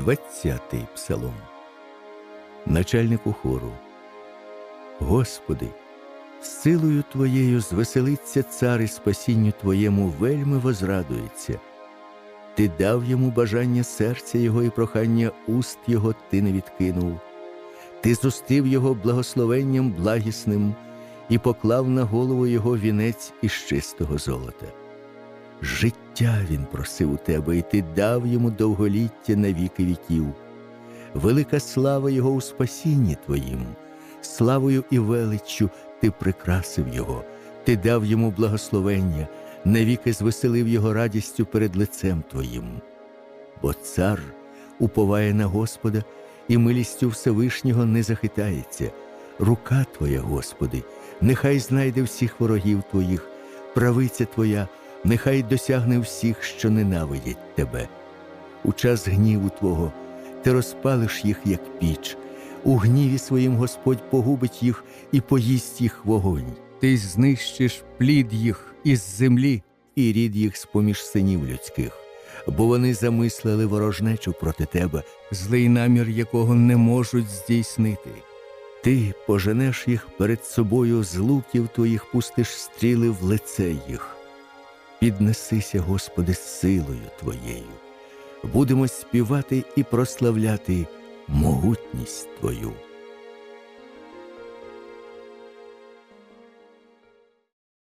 20-й псалом. Начальнику хору. Господи, з силою Твоєю звеселиться цар і спасінню Твоєму вельми возрадується. Ти дав йому бажання серця Його і прохання уст Його ти не відкинув. Ти зустив його благословенням благісним і поклав на голову його вінець із чистого золота. Життя він просив у тебе, і ти дав йому довголіття на віки віків. Велика слава Його у спасінні Твоїм, славою і величчю Ти прикрасив Його, Ти дав йому благословення, навіки звеселив Його радістю перед лицем Твоїм. Бо цар уповає на Господа і милістю Всевишнього не захитається. Рука Твоя, Господи, нехай знайде всіх ворогів Твоїх, правиця Твоя, нехай досягне всіх, що ненавидять Тебе. У час гніву Твого ти розпалиш їх, як піч, у гніві своїм Господь погубить їх і поїсть їх вогонь. Ти знищиш плід їх із землі і рід їх з поміж синів людських, бо вони замислили ворожнечу проти тебе, злий намір якого не можуть здійснити. Ти поженеш їх перед собою з луків твоїх пустиш стріли в лице їх. Піднесися, Господи, силою Твоєю. Будемо співати і прославляти могутність Твою.